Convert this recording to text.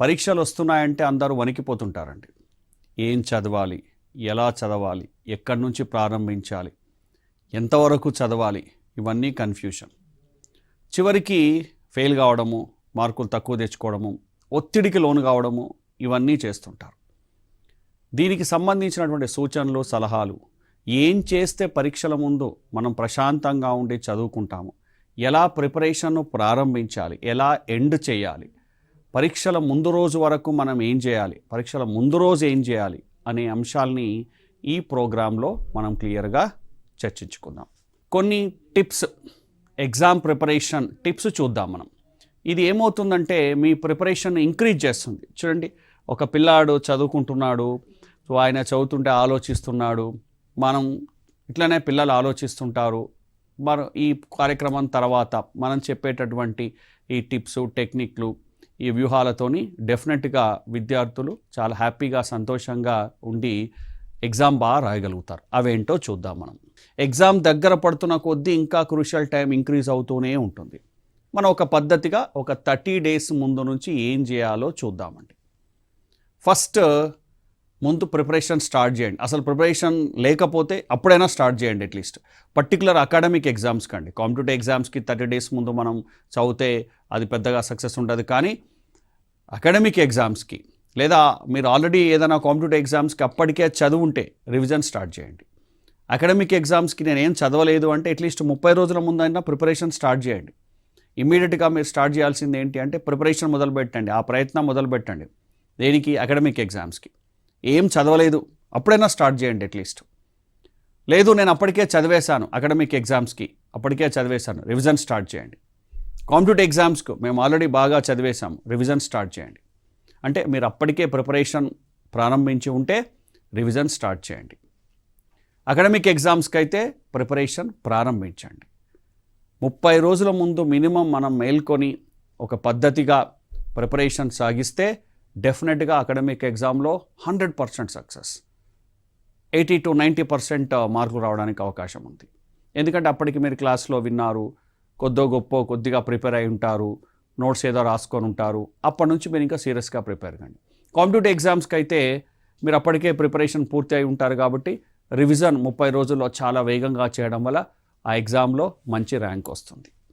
పరీక్షలు వస్తున్నాయంటే అందరూ వణికిపోతుంటారండి. ఏం చదవాలి? ఎలా చదవాలి? ఎక్కడి నుంచి ప్రారంభించాలి? ఎంతవరకు చదవాలి? ఇవన్నీ కన్ఫ్యూషన్. చివరికి ఫెయిల్ కావడము మార్కులు తక్కువ తెచ్చుకోవడము ఒత్తిడికి లోను కావడము ఇవన్నీ చేస్తుంటారు. దీనికి సంబంధించినటువంటి సూచనలు సలహాలు ఏం చేస్తే పరీక్షల ముందు మనం ప్రశాంతంగా ఉండి చదువుకుంటాము ఎలా ప్రిపరేషన్ను ప్రారంభించాలి ఎలా ఎండ్ చేయాలి పరీక్షల ముందు రోజు వరకు మనం ఏం చేయాలి? పరీక్షల ముందు రోజు ఏం చేయాలి? అనే అంశాల్ని ఈ ప్రోగ్రాంలో మనం క్లియర్గా చర్చించుకుందాం. కొన్ని టిప్స్ ఎగ్జామ్ ప్రిపరేషన్ టిప్స్ చూద్దాం మనం. ఇది ఏమవుతుందంటే మీ ప్రిపరేషన్ ఇంక్రీజ్ చేస్తుంది. చూడండి ఒక పిల్లాడు చదువుకుంటున్నాడు సో ఆయన చదువుతుంటే ఆలోచిస్తున్నాడు మనం ఇట్లనే పిల్లలు ఆలోచిస్తుంటారు మరి ఈ కార్యక్రమం తర్వాత మనం చెప్పేటటువంటి ఈ టిప్స్ టెక్నిక్లు ఈ వ్యూహాలతోని డెఫినెట్గా విద్యార్థులు చాలా హ్యాపీగా సంతోషంగా ఉండి ఎగ్జామ్ బాగా రాయగలుగుతారు. అవేంటో చూద్దాం మనం. ఎగ్జామ్ దగ్గర పడుతున్న కొద్దీ ఇంకా క్రూషియల్ టైం ఇంక్రీజ్ అవుతూనే ఉంటుంది. మనం ఒక పద్ధతిగా ఒక థర్టీ డేస్ ముందు నుంచి ఏం చేయాలో చూద్దామండి. ఫస్ట్ ముందు ప్రిపరేషన్ స్టార్ట్ చేయండి. అసలు ప్రిపరేషన్ లేకపోతే అప్పుడైనా స్టార్ట్ చేయండి at least particular academic exams కండి. కాంపిటేటివ్ ఎగ్జామ్స్కి థర్టీ డేస్ ముందు మనం చదివితే అది పెద్దగా సక్సెస్ ఉండదు. కానీ అకాడమిక్ ఎగ్జామ్స్కి లేదా మీరు ఆల్రెడీ ఏదైనా కాంపిటేటివ్ ఎగ్జామ్స్కి అప్పటికే చదువుంటే రివిజన్ స్టార్ట్ చేయండి. అకాడమిక్ ఎగ్జామ్స్కి నేను ఏం చదవలేదు అంటే అట్లీస్ట్ ముప్పై రోజుల ముందైనా ప్రిపరేషన్ స్టార్ట్ చేయండి. ఇమీడియట్గా మీరు స్టార్ట్ చేయాల్సింది ఏంటి అంటే ప్రిపరేషన్ మొదలు పెట్టండి ఆ ప్రయత్నం మొదలు పెట్టండి దేనికి? అకాడమిక్ ఎగ్జామ్స్కి ఏం చదవలేదు. అప్పుడైనా స్టార్ట్ చేయండి అట్లీస్ట్ లేదు నేను అప్పటికే చదివేశాను అకాడమిక్ ఎగ్జామ్స్కి అప్పటికే చదివేశాను. రివిజన్ స్టార్ట్ చేయండి. కాంపిటేటివ్ ఎగ్జామ్స్కు మేము ఆల్రెడీ బాగా చదివేశాము. రివిజన్ స్టార్ట్ చేయండి. అంటే మీరు అప్పటికే ప్రిపరేషన్ ప్రారంభించి ఉంటే రివిజన్ స్టార్ట్ చేయండి. అకాడమిక్ ఎగ్జామ్స్కి అయితే ప్రిపరేషన్ ప్రారంభించండి. ముప్పై రోజుల ముందు మినిమం మనం మేల్కొని ఒక పద్ధతిగా ప్రిపరేషన్ సాగిస్తే డెఫినెట్గా అకాడమిక్ ఎగ్జామ్లో hundred percent success. Eighty to ninety percent మార్కులు రావడానికి అవకాశం ఉంది. ఎందుకంటే అప్పటికి మీరు క్లాస్లో విన్నారు కొద్దో గొప్ప కొద్దిగా ప్రిపేర్ అయి ఉంటారు నోట్స్ ఏదో రాసుకొని ఉంటారు అప్పటి నుంచి మీరు ఇంకా సీరియస్గా ప్రిపేర్ కండి. కాంపిటేటివ్ ఎగ్జామ్స్కి అయితే మీరు అప్పటికే ప్రిపరేషన్ పూర్తి అయి ఉంటారు కాబట్టి రివిజన్ ముప్పై రోజుల్లో చాలా వేగంగా చేయడం వల్ల ఆ ఎగ్జామ్లో మంచి ర్యాంక్ వస్తుంది.